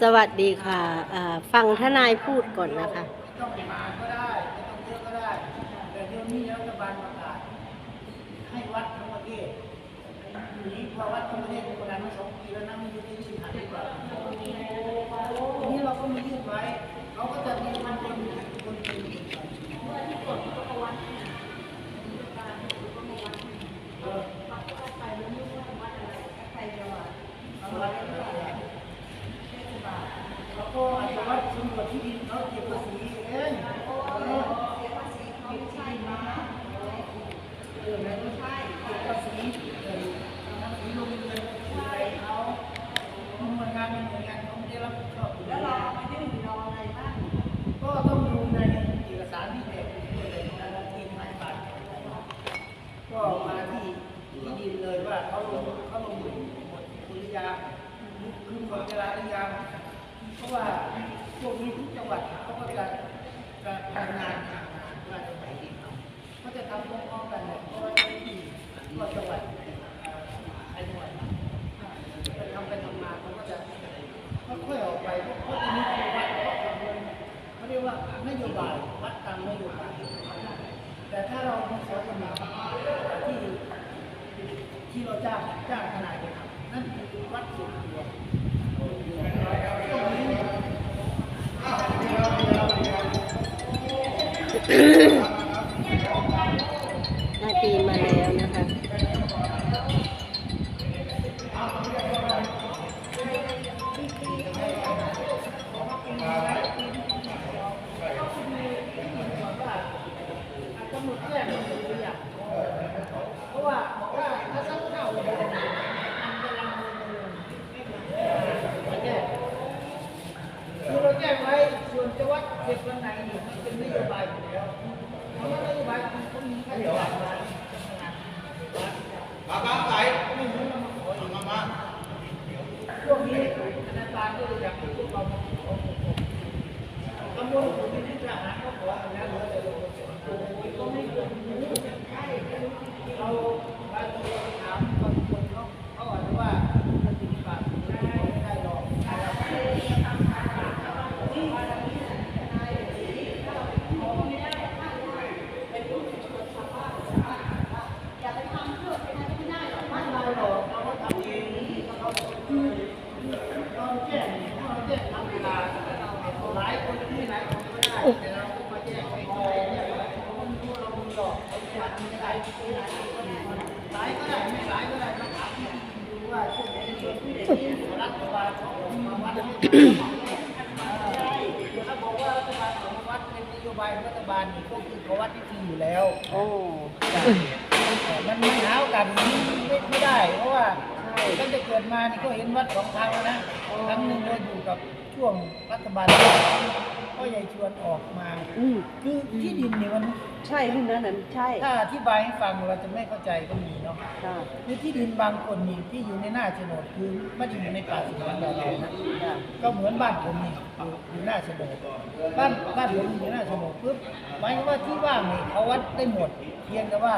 สวัสดีค่ะฟังทนายพูดก่อนนะคะต้องมาก็ได้ไม่ต้องเยอะเดี๋ยวนี้รัฐบาลประกาศให้วัดทั้งประเทศอยู่นี้พอวัดทั้งประเทศเป็นประกาศมาสองปีแล้วนะมันอยู่ที่สิบห้าดีกว่าทีนี้เราก็มียื่นไว้เขาก็จะมีคนเป็นคนเป็นแล้วก็อาจจะวัดสำรวจ ที่ดินเขาเก็บภาษีเองเออเออเก็บภาษีเก็บภาษีเออภาษีลงเงินอะไรเขาหน่วยงานหน่วยงานเขาไม่ได้รับผิดชอบอยู่แล้วเราไม่ได้รออะไรบ้างก็ต้องดูในเอกสารที่แจกด้วยในทีมหมายบัตรก็มาที่ที่ดินเลยว่าเขาลงเขาลงหมดหรือยังคือหมดเวลาหรือยังเพราะว่า พวกนี้ทุกจังหวัดเขาก็จะจะทำงานว่าจะไหนดีเขาจะทำพร้อมๆกันเลยเพราะว่าที่ทั่วจังหวัดไอ้จังหวัดจะทำไปทำมาเขาก็จะค่อยๆออกไปเพราะเพราะที่นี่คือวัดเขาทำเลยเขาเรียกว่านโยบายวัดตามนโยบายแต่ถ้าเรามีสอนมาที่ที่เราจ้างจ้างทนายไปทำนั่นคือวัดส่ว วนจะวัดเก็บวันไหนเนี่ยมันเป็นนโยบายอยู่แล้วเพราะว่านโยบายคือเขามีขั้นตอนมา มาบ้านไหน ไม่เหมือนเรามาขอ มามา ช่วงนี้ธนาคารก็เลยอยากให้พวกเรามาขอตำรวจผมไม่ได้ทหารก็ขออันนั้นเลยแต่เราก็ไม่ควรเราบางทีเราถามบางคนเขาเขาอาจจะว่ามันปฏิบัติไม่ได้หรอก ไม่ได้หรอกเราก็ทำเองเราคือตอนแจ้งเนี่ยเราแจ้งทำเวลาหลายคนที่หลายคนก็ได้แต่เราก็มาแจ้งไปก่อนเนี่ยเราไม่รู้เรามีหรอกเราจะทำไม่ได้หลายก็ได้ไม่หลายก็ได้มาถามที่ดูว่าช่วงนี้รัฐบาลเขาออกมาวัดให้ถ้าบอกว่ารัฐบา ลของวัดเป็นนโยบายรัฐบาลนี่ก็คือเขาวัดที่ทีอยู่แล้ว โอ้ มันมีเท้ากันไม่ไม่ได้ เพราะว่า ตั้งแต่เกิดมานี่ก็เห็นวัดสองครั้งแล้วนะครั้งหนึ่งก็อยู่กับช่วงรัฐบาลก็ใหญ่ชวนออกมาอืมคือที่ดินเนี่ยมันใช่รุ่นนั้นน่ะใช่ถ้าอธิบายให้ฟังเราจะไม่เข้าใจก็มีเนาะค่ะคือที่ดินบางคนนี่ที่อยู่ในหน้าโฉนดคือไม่ได้อยู่ในป่าสงวนแบบเรานะค่ะก็เหมือนบ้านผมนี่อยู่หน้าโฉนดบ้านบ้านผมอยู่หน้าโฉนดปุ๊บหมายความว่าที่ว่างนี่เขาวัดได้หมดเพียงแต่ว่า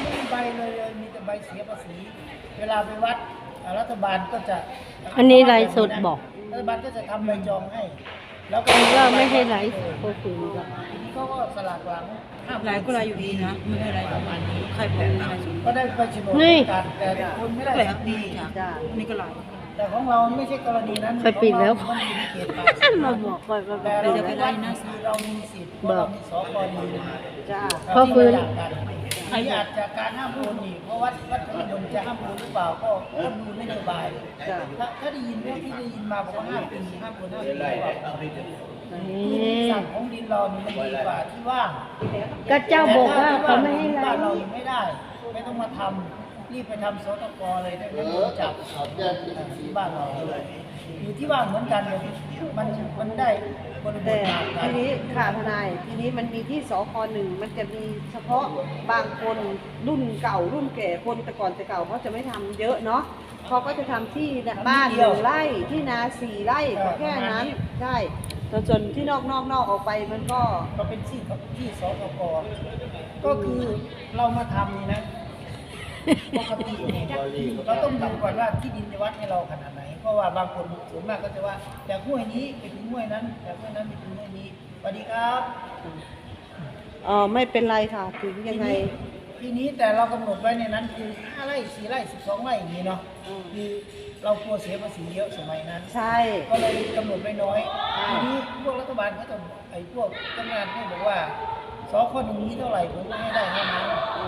ไม่มีใบเลยเลยมีแต่ใบเสียภาษี เวลาไปวัดอ่ารัฐบาลก็จะอันนี้ไลฟ์สดบอก รัฐบาลก็จะทำใบจองให้ แล้วอันนี้ก็ไม่ให้ไลฟ์ก็คือแบบทีนี้เขาก็สลากหลังห้ามหลายก็หลายอยู่ดีนะไม่ได้หลายประมาณนี้ใครบอกมีอะไรสุดก็ได้ใบโฉนดเหมือนกันแต่คนไม่ได้แปลสักกดีทีจ้ะจ้าอันนี้ก็หลายแต่ของเราไม่ใช่กรณีนั้นไปปิดแล้ว ของเรามันอยู่ในเขตป่ามาบอกก่อนว่าแต่เป็นเรายังไงไม่ได้นะคือเรามีสิทธิ์เพราะเรามีสกดีจ้าเราพ่อที่ฟื้นไม่อยากกั นอันนี้อาจจะการห้ามโอนอีกเพราะวัดวัดพระนมจะห้ามโอนหรือเปล่าก็ต้องดูนโยบายจ้าถ้าถ้าได้ยินว่าที่ได้ยินมาบอกว่าห้ามปีห้ามโอนห้ามปีหรือเปล่านี่สั่งของดินเรานี่มันดีกว่าที่ว่างก็เจ้าบอกว่าเขาไม่ให้ไลบ้านเราฟ์ยังไม่ได้ ไม่ต้องมาทำ รีบไปทำสตกเลยได้ไม่ต้องจับที่บ้านเราเลยอยู่ที่ว่างเหมือนกันเลยมันมันได้บริบแต่ทต่างกัทีนนี้ค่ะทนายทีนี้มันมีที่สคหนึ่งมันจะมีเฉพาะบางคนรุ่นเก่ารุ่นแก่คนแต่ก่อนแต่เก่าเขาจะไม่ทำเยอะเนาะเขาก็จะทำที่บ้านหนึ่งไร่ที่นาสี่ไร่ก็แค่นั้นใช่แต่ส่วนที่นอกนอกนอกออกไปมันก็ ก็เป็นที่ที่สตกก็คือเรามาทำนี่นะ ปกติเนี่ยเราต้องดูก่อนว่าที่ดินในวัดให้เราขนาดไหนเพเพราะว่าบางคนส่วนมากก็จะว่าจากห้วยนี้ไปถึงห้วยนั้นจากห้วยนั้นไปถึงห้วยนี้สวัสดีครับอ๋อไม่เป็นไรค่ะถึงยังไง ทีนี้แต่เรากำหนดไว้ในนั้นคือ5ไร่4ไร่12ไร่อย่างนี้เนาะอืม คือเรากลัวเสียภาษีเยอะสมัยนั้น ใช่ ก็เลยกำหนดไว้น้อยทีนี้พวกรัฐบาลเขาจะไอ้พวกทำงานเขาบอกว่าสอคนนี้เท่าไหร่ผมก็ให้ได้เท่านั้น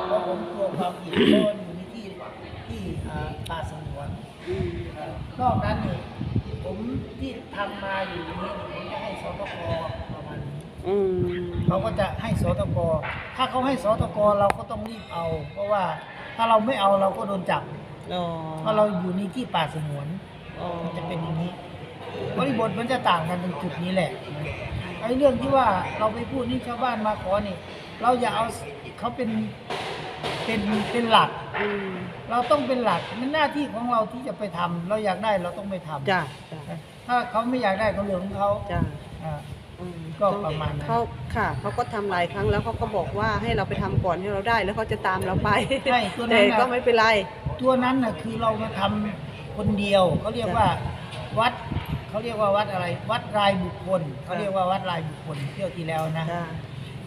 เพราะผมกลัวความผิดเพราะมันอยู่ในที่ที่อ่าป่าสงวน อืม เอ่อ นอกนั้นนี่ผมที่ทำมาอยู่นี้นี่ผมจะให้สตกประมาณนี้อืมเขาก็จะให้สตกถ้าเขาให้สตกเราก็ต้องรีบเอา เพราะว่าถ้าเราไม่เอาเราก็โดนจับอ๋อเพราะเราอยู่ในที่ป่าสงวนอ๋อมันจะเป็นอย่างนี้บริบทมันจะต่างกันตรงจุดนี้แหละไอ้เรื่องที่ว่าเราไปพูดนี่ชาวบ้านมาขอนี่ เราอย่าเอาเขาเป็น เป็นเป็นหลัก อืมเราต้องเป็นหลักมันหน้าที่ของเราที่จะไปทำเราอยากได้เราต้องไปทำจ้ะจ้ะถ้าเขาไม่อยากได้ก็เรื่องของเขาจ้ะอ่า อืมก็ประมาณนั้น เขาค่ะเขาก็ทำหลายครั้งแล้วเขาก็บอกว่าให้เราไปทำก่อนให้เราได้ แล้วเขาจะตามเราไปใช่ตัวนั้แต่นน่ะก็ไม่เป็นไร ตัวนั้นน่ะคือเรามาทำคนเดียวเขาเรียกว่าวัดเขาเรียกว่าวัดอะไร วัดรายบุคคลเขาเรียกว่าวัดรายบุคคลเที่ยวที่แล้วนะ จ้ะ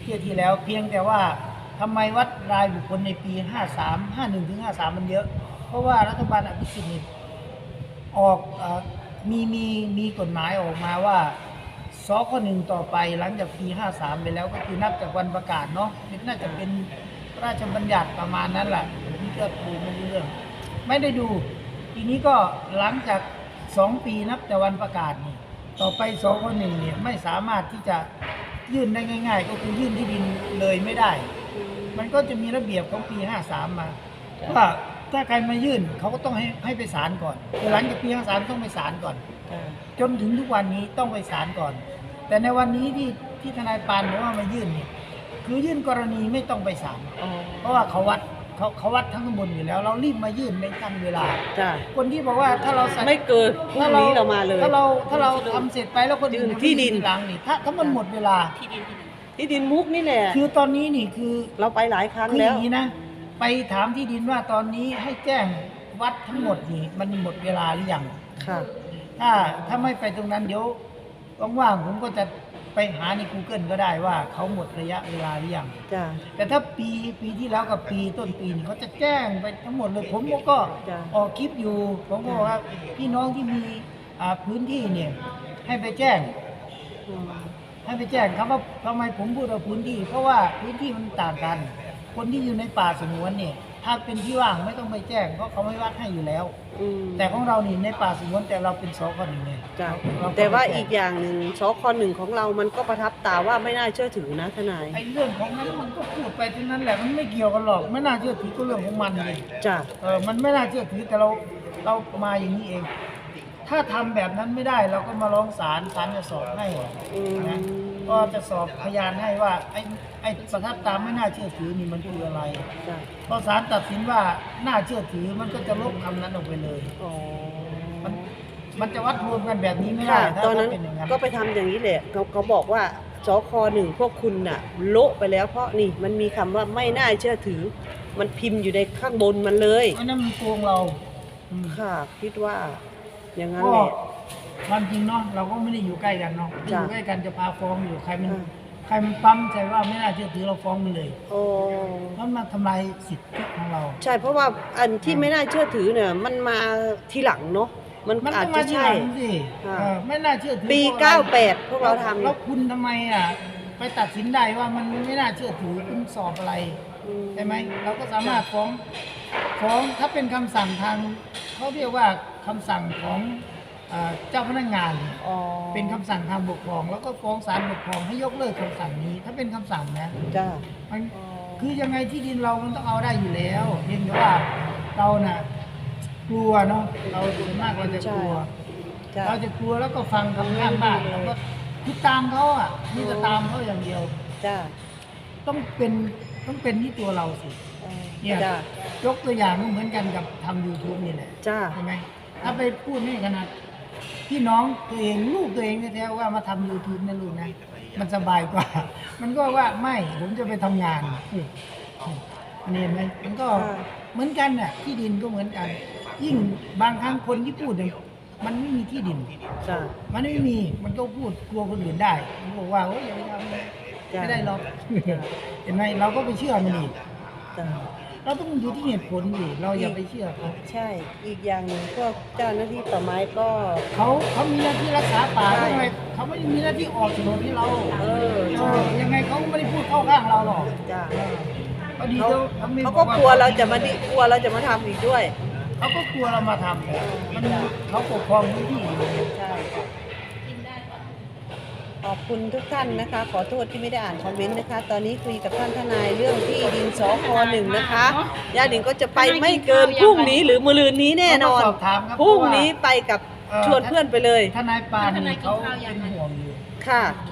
เที่ยวที่แล้วเพียงแต่ว่า ทำไมวัดรายบุคคลในปี 53 51ถึง53 มันเยอะ เพราะว่ารัฐบาลอภิสิทธิ์นี่ออกเออมีมีมีกฎหมายออกมาว่าสข้อหนึ่งต่อไปหลังจากปี 53 ไปแล้วก็คือนับจากวันประกาศเนาะน่าจะเป็นพระราชบัญญัติประมาณนั้นแหละผมก็ดูไม่รู้เรื่อง ไม่ได้ดู ทีนี้ก็หลังจาก 2 ปีนับแต่วันประกาศนี่ต่อไปสข้อหนึ่งเนี่ยไม่สามารถที่จะยื่นได้ง่าย ๆ ก็คือยื่นที่ดินเลยไม่ได้ มันก็จะมีระเบียบของปี 53 มาว่าถ้าใครมายื่นเขาก็ต้องให้ให้ไปศาลก่อนหลังจากปี 53 ต้องไปศาลก่อนจ้ะจนถึงทุกวันนี้ต้องไปศาลก่อน แต่ในวันนี้ที่ที่ทนายปานบอกว่ามายื่นนี่คือยื่นกรณีไม่ต้องไปศาลอ๋อเพราะว่าเขาวัดเขาเขาวัดทั้งตำบลอยู่แล้ว เรารีบมายื่นในทันเวลาจ้ะคนที่บอกว่าถ้าเราใส่ไม่เกินพรุ่งนี้เรามาเลย ถ้าเราถ้าเราทำเสร็จไปแล้วคนอื่นยื่นที่ดินหลังนี่ถ้าถ้ามันหมดเวลาที่ดิน มุกนี่แหละคือตอนนี้นี่คือเราไปหลายครั้งคืออแล้วย่างนี้นะ ไปถามที่ดินว่าตอนนี้ให้แจ้งวัดทั้งหมดนี่มันหมดเวลาหรือยัง ค่ะ ถ้าถ้าไม่ไปตรงนั้นเดี๋ยวว่างๆผมก็จะไปหาใน Google ก็ได้ว่าเขาหมดระยะเวลาหรือยัง จ้ะแต่ถ้าปีปีที่แล้วกับปีต้นปีนี่เขาจะแจ้งไปทั้งหมดเลยผมก็จ้ะออกคลิปอยู่ ผมก็บอกว่าพี่น้องที่มีอ่าพื้นที่เนี่ยให้ไปแจ้งอืม ให้ไปแจ้งครับว่าทำไมผมพูดว่าพื้นที่ เพราะว่าพื้นที่มันต่างกัน คนที่อยู่ในป่าสงวนเนี่ยถ้าเป็นที่ว่างไม่ต้องไปแจ้งเพราะเขาไม่วัดให้อยู่แล้ว อืมแต่ของเรานี่ในป่าสงวนแต่เราเป็นสคหนึ่งเนี่ยจ้ะเรแต่ว่าไปจ้งอีกอย่างหนึ่งสคหนึ่งของเรามันก็ประทับตาว่าไม่น่าเชื่อถือนะทนายไอ้เรื่องของนั้นมันก็พูดไปทั้งนั้นแหละมันไม่เกี่ยวกันหรอกไม่น่าเชื่อถือก็เรื่องของมันเลยจ้ะเออมันไม่น่าเชื่อถือแต่เราเรามาอย่างนี้เอง ถ้าทำแบบนั้นไม่ได้เราก็มาร้องศาลศาลจะสอบให้อืมนะก็จะสอบพยานให้ว่าไอ้ไอ้ประทับตามไม่น่าเชื่อถือนี่มันคืออะไร จ้ะพอศาลตัดสินว่าน่าเชื่อถือมันก็จะลบคำนั้นออกไปเลย อ๋อมันมันจะวัดรวมกันแบบนี้ไม่ได้ค่ะถ้าตอนนั้นถ้าเป็นอย่างนั้นก็ไปทำอย่างนี้แหละเขาเขาบอกว่าสคหนึ่งพวกคุณน่ะโละไปแล้วเพราะนี่มันมีคำว่าไม่น่าเชื่อถือ มันพิมพ์อยู่ในข้างบนมันเลยเพราะนั่นมันโกงเราอืมค่ะ คิดว่า อย่างนั้นก็แหละ ความจริงเนาะเราก็ไม่ได้อยู่ใกล้กันเนาะอจ้ะยู่ใกล้กันจะพาฟ้องอยู่ใครมันอ่าใครมันปั๊มใจว่าไม่น่าเชื่อถือเราฟ้องมันเลยโอ้เพราะมันทำลายสิทธิของเรา ใช่เพราะว่าอันที่ไม่น่าเชื่อถือเนี่ย มันมาทีหลังเนาะมันมันอาต้จองจะมาทีใช่ หลังสิค่ะเออไม่น่าเชื่อถือปีเพราะอะไร98 พวกเราทำ แล้วคุณทำไมอะไปตัดสินได้ว่ามันไม่น่าเชื่อถือคุณสอบอะไรอืม ใช่ไหมเราก็สามารถฟ้องฟ้องถ้าเป็นคำสั่งทางเขาเรียกว่าคำสั่งของเอ่อเจ้าพนักงานอ๋อเป็นคำสั่งทางปกครอง แล้วก็ฟ้องศาลปกครองให้ยกเลิกคำสั่งนี้ ถ้าเป็นคำสั่งนะจ้ามันคือยังไงที่ดินเรามันต้องเอาได้อยู่แล้วเพียงแต่ว่าเราน่ะกลัวเนาะเราส่วนมากเราจะกลัวจ้าเราจะกลัวแล้วก็ฟังคำข้างบ้านเราก็คือตามเขาอะนี่จะตามเขาอย่างเดียวจ้าต้องเป็น ต้องเป็นที่ตัวเราสิเนี่ยจ้ายกตัวอย่างก็เหมือนกันกับทำยูทูบนี่แหละจ้าใช่ไหมถ้าไปพูดนี่ขนาดพี่น้องตัวเองลูกตัวเองแท้ๆว่ามาทำยูทูบนะลูกนะมันสบายกว่า มันก็ว่าไม่ผมจะไปทำงานนี่อันนี้เห็นไหมมันก็เหมือนกันน่ะที่ดินก็เหมือนกัน ยิ่งบางครั้งคนที่พูดเนี่ยมันไม่มีที่ดินจ้ะมันไม่มีมันก็พูดกลัวคนอื่นได้มันบอกว่าโอ้ยอย่าไปทำเลย จ้ะ ไม่ได้หรอกเห็นไหมเราก็ไปเชื่อมันอีกจ้ะเราต้องดูที่เหตุผลดิเราอย่าไปเชื่อเขาใช่ อีกอย่างหนึ่งพวกเจ้าหน้าที่ป่าไม้ก็ เขาเขามีหน้าที่รักษาป่าใช่ ทำไมเขาไม่ได้มีหน้าที่ออกโฉนดให้เราเออเอใช่อยังไงเขาก็ไม่ได้พูดเข้าข้างเราหรอกจ้ะเขาดีเขาเขาไม่เขาก็บอกลัวเราจะมาดิกลัวเราจะมาทำอีกด้วย เขาก็กลัวเรามาทำมันเขาปกครองพื้นที่อยู่ ใช่ ขอบคุณทุกท่านนะคะ ขอโทษที่ไม่ได้อ่านคอมเมนต์นะคะ ตอนนี้คุยกับท่านทนายเรื่องที่ดินสคหนึ่งนะคะญาติหนิงก็จะไปไม่เกินพรุ่งนี้หรือมะรืนนี้แน่นอนเขาก็สอบถามครับพรุ่งนี้ไปกับเอ่อชวนเพื่อนไปเลย ทนายปานนี่เขาเป็นห่วงอยู่ ค่ะกินข้าวยัง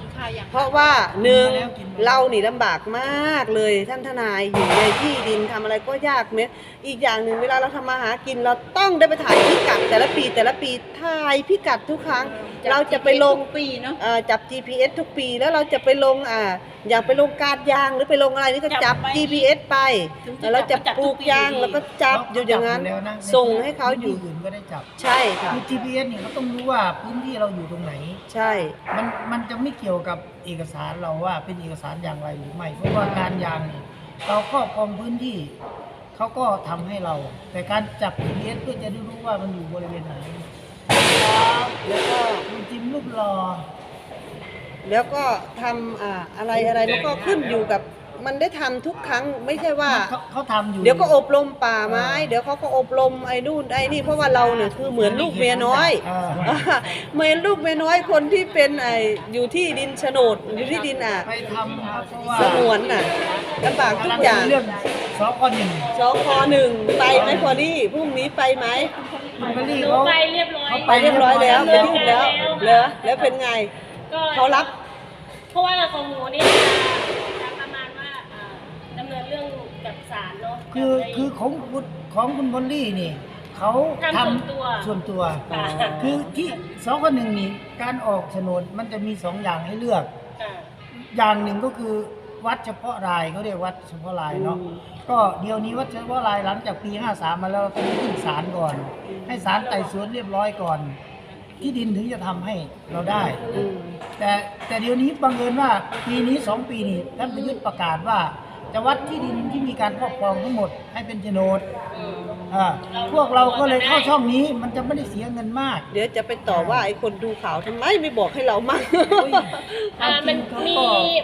เพราะว่าหนึ่งกินมาแล้วกินมาแล้วเรานี่ลำบากมากเลยท่านทนายอยู่ในที่ดินทำอะไรก็ยากเม็ดอีกอย่างหนึ่งเวลาเราทำมาหากินเราต้องได้ไปถ่ายพิกัดแต่ละปีแต่ละปีถ่ายพิกัดทุกครั้ง เราจะไปลงปีเนาะเอ่อจับ GPS ทุกปีแล้วเราจะไปลงอ่าอยากไปลงการยางหรือไปลงอะไรนี่ก็จัจับบไป GPS ไปถึงจะแล้วเราจะจับปลูกยางทุกปีแล้วก็จับอยู่อย่างนั้นแล้วะส่งให้เขาอยู่พื้นที่อื่นก็ได้จับ ใช่ค่ะคือ GPS เนี่ยเขาต้องรู้ว่าพื้นที่เราอยู่ตรงไหน ใช่ มันมันจะไม่เกี่ยวกับเอกสารเราว่าเป็นเอกสารอย่างไรหรือไม่ เพราะว่าการยางเราครอบครองพื้นที่เขาก็ทำให้เรา แต่การจับ GPS เพื่อจะได้รู้ว่ามันอยู่บริเวณไหนแล้วก็คุณจิมรูปรอ แล้วก็ทำอ่าอะไรอะไรแล้วก็ขึ้นอยู่กับ มันได้ทำทุกครั้งไม่ใช่ว่า เขาเขาทำอยู่ เดี๋ยวก็อบรมป่าไม้อ่าเดี๋ยวเขาก็อบรมไอ้นู่นไอ้นี่เพราะว่าเราเนี่ยคือเหมือนลูกเมียน้อยอ่าอ่าเหมือนลูกเมียน้อยคนที่เป็นไอ้อยู่ที่ดินโฉนดอยู่ที่ดินอะไปทำครับเพราะว่าสงวนน่ะลำบากทุกอย่าง เรื่องสคหนึ่งสคหนึ่งไปไหมพอลี่พรุ่งนี้ไปไหมคุณเบลลี่หนูเขา ไปเรียบร้อยเขาไปเรียบร้อยแล้วไปยื่นแล้วเหรอแล้วเป็นไงก็เขารับ เพราะว่าของหนูนี่จ คือกับในคือของคุณของคุณบอลลี่นี่เขาทำส่วนตัวส่วนตัว ค่ะ คือที่สคหนึ่งนี่การออกโฉนดมันจะมีสองอย่างให้เลือก ค่ะ อย่างหนึ่งก็คือวัดเฉพาะรายเขาเรียกวัดเฉพาะรายเนาะอืม ก็เดี๋ยวนี้วัดเฉพาะรายหลังจากปี 53 มาแล้วเราต้องขึ้นศาลก่อน ให้ศาลไต่สวนเรียบร้อยก่อน ที่ดินถึงจะทำให้เราได้ อืมแต่แต่เดี๋ยวนี้บังเอิญว่าปีนี้สองปีนี้ท่านประยุทธ์ประกาศว่า จะวัดที่ดินที่มีการครอบครองทั้งหมดให้เป็นโฉนดอ่าพวกเราก็เลยเข้าช่องนี้มันจะไม่ได้เสียเงินมาก เดี๋ยวจะไปต่อว่าไอ้คนดูข่าวทำไมไม่บอกให้เรามั่ง อ่ามันมี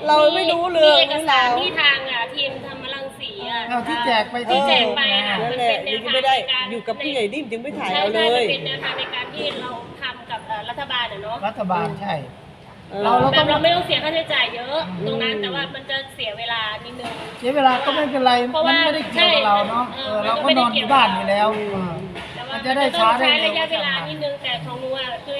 เราไม่รู้เรื่องมีเอกสารเราที่ทางอะทีมธรรมรังสีอะเอาที่แจกไปที่แจกไปที่อะนั่นแหละยังไม่ได้อยู่กับผู้ใหญ่นิ่มยังไม่ถ่ายใช่เอาเลใช่มันยเป็นแนวทางในการที่เราทำกับเอ่อรัฐบาลอะเนาะ รัฐบาลใช่ เออเราเราแบบเราไม่ต้องเสียค่าใช้จ่ายเยอะอืมตรงนั้นแต่ว่ามันจะเสียเวลานิดนึง เสียเวลาก็ไม่เป็นไรเพราะมันว่าไม่ได้เกี่ยวกับเราเนาะใช่เออเออเรามันก็ไม่นได้อนอเกี่ยวยู่บ้านอยู่แล้วแต่ว่ามัมันจะได้จะต้ช้าองได้ใช้เร็วระยะเวลานิดนึงแต่ของหนูอะคือ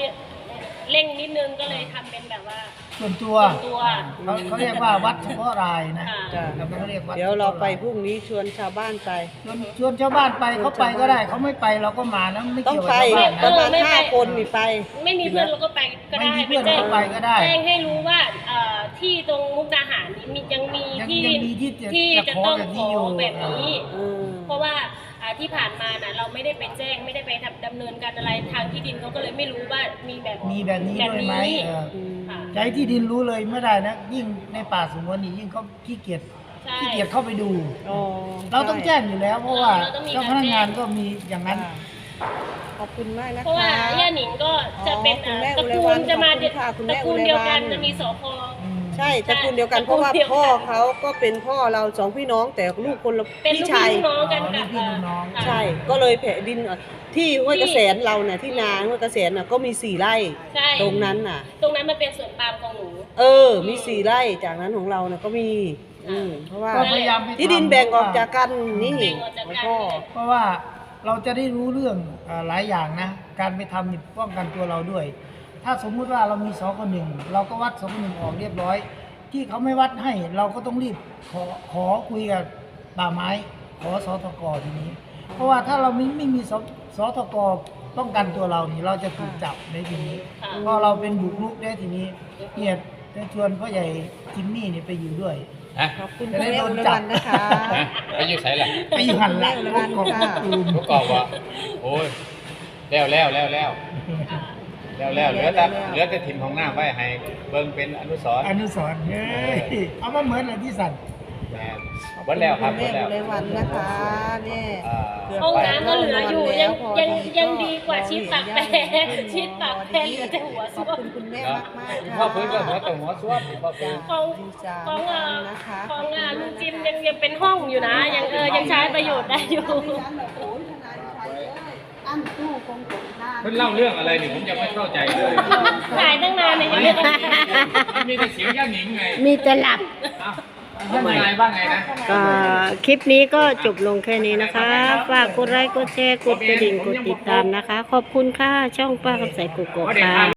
เร่งนิดนึงก็เลยทำเป็นแบบว่า ส่วนตัวส่วนตัว เขาเขาเรียกว่าวัดเฉพาะรายนะค่ะจ้ะเราไม่เรียกวัดเดี๋ยวเราไปพฉพะรุ่งนี้ชวนชาวบ้านไป ชวนชวนชาวบ้านไปเขาไปก็ได้เขาไม่ไปเราก็มานะไม่ต้องเกี่ยวกับไปชาวบ้านนะประมาณห้าคนนี่ไป ไม่มีเพื่อนเราก็ไปก็ได้ไม่มีเพื่อนแจ้งก็ไปก็ได้แจ้งให้รู้ว่าเอ่อที่ตรงมุกดาหารนี้มียังมียังที่ยังมีที่จะที่จะจะขอต้องแบบขนี้ออยู่ แบบนี้ เออ เพราะว่าอ่าที่ผ่านมาน่ะเราไม่ได้ไปแจ้งไม่ได้ไปทำดำเนินการอะไรทางที่ดินเขาก็เลยไม่รู้ว่ามีแบบ มีแบบนี้ด้วยไหมเออ อืม ค่ะใช้ที่ดินรู้เลยไม่ได้นะ ยิ่งในป่าสงวนนี่ยิ่งเขาขี้เกียจใช่ ขี้เกียจเข้าไปดู อ๋อเราต้องแจ้งอยู่แล้ว เพราะว่าเราต้องมีเจ้าพการนักงานแจ้ง ก็มีอย่างนั้น ขอบคุณมากนะคะ เพราะว่าย่าหนิงก็จะเป็นอ๋อคุณแม่ตระอุไรกูวัลลจะมาขอบคุณค่ะคุณแม่ตระกูลเดียวกันอุไรวรรณจะมีสพ ใช่ตระกูลเดียวกันใช่เพราะว่าตระกูลเดียวกันพ่อเขาก็เป็นพ่อเราสองพี่น้องแต่ลูกคนละเป็นพี่ลูกชาย พี่ลูกน้องกันอ๋อกับลูกพี่ลูกน้องค่ะใช่ ก็เลยแผ่ดินที่ห้วยที่กระแสนเราเนี่ยที่นาห้วยกระแสนน่ะก็มีสี่ไร่ใช่ตรงนั้นน่ะ ตรงนั้นมันเป็นสวนปาล์มของหนูเออ มีสี่ไร่จากนั้นของเราเนี่ยก็มีอืมเพราะว่าก็พยายามให้ที่ดินแบ่งออกจากกันนี่แบ่งออกจากกันแล้วก็เพราะว่าเราจะได้รู้เรื่องเอ่อหลายอย่างนะ การไปทำนี่ป้องกันตัวเราด้วย ถ้าสมมุติว่าเรามีสองคนหนึ่งเราก็วัดสองคนหนึ่งออกเรียบร้อย ที่เขาไม่วัดให้เราก็ต้องรีบขอขอคุยกับป่าไม้ ขอสทกทีนี้ เพราะว่าถ้าเราไม่ไม่มีสสทกป้องกันตัวเรานี่เราจะถูกจับในทีนี้ค่ะเพราะเราเป็นบุกรุกได้ทีนี้เนี่ยจะชวนพ่อใหญ่จิมมี่นี่ไปอยู่ด้วยฮะขอบคุณจะคุณได้แม่โดอุนไรจับวันนะคะฮะไปอยู่ไสล่ะไปอยู่หันหลังแม่อุไรวรรณของค่ะตูมเขากล่าวว่าโอ้ยแล้วแล้วแล้วแล้ว อ่า แล้วแล้วเหลือแต่เหลือแต่ถิ่มของหน้าไว้ให้เบิ่งเป็นอนุสรณ์อนุสรณ์เฮ้ยเอามาเหมือนอะไรที่สั่นแม่นเบิดแล้วครับคุเบิณดแม่แล้วอุไรวันนะคะเนี่ยอ่า ห้องน้ำก็เหลืออยู่ยังยังยังดีกว่าชิดปากแปรชิดปากแปรเหลือแต่หัวขส้อบวม คุณคุณแม่มากมากๆพ่อค่ะพื้นก็หัวแต่หัวซ้วมพ่อพื้นของดีจ้าของอ่านะคะของอ่าลุงจิมยังยังเป็นห้องอยู่นะ ยังเออยังใช้ประโยชน์ได้อยู่อั นตู้คงกดหน้าเพิ่นเล่าเรื่องอะไรนี่ผมยังไม่เข้าใจเลยถ่ายตั้งนานเนี่ยยังไม่ได้มันมีแต่เสียงย่าหนิงไงมีแต่หลับ เอ้าท่านนายว่าไงนะ ก็คลิปนี้ก็จบลงแค่นี้นะคะ ฝากกดไลค์กดแชร์กดกระดิ่งกดติดตามนะคะ ขอบคุณค่ะ ช่องป้าคำใสกุกกอกค่ะ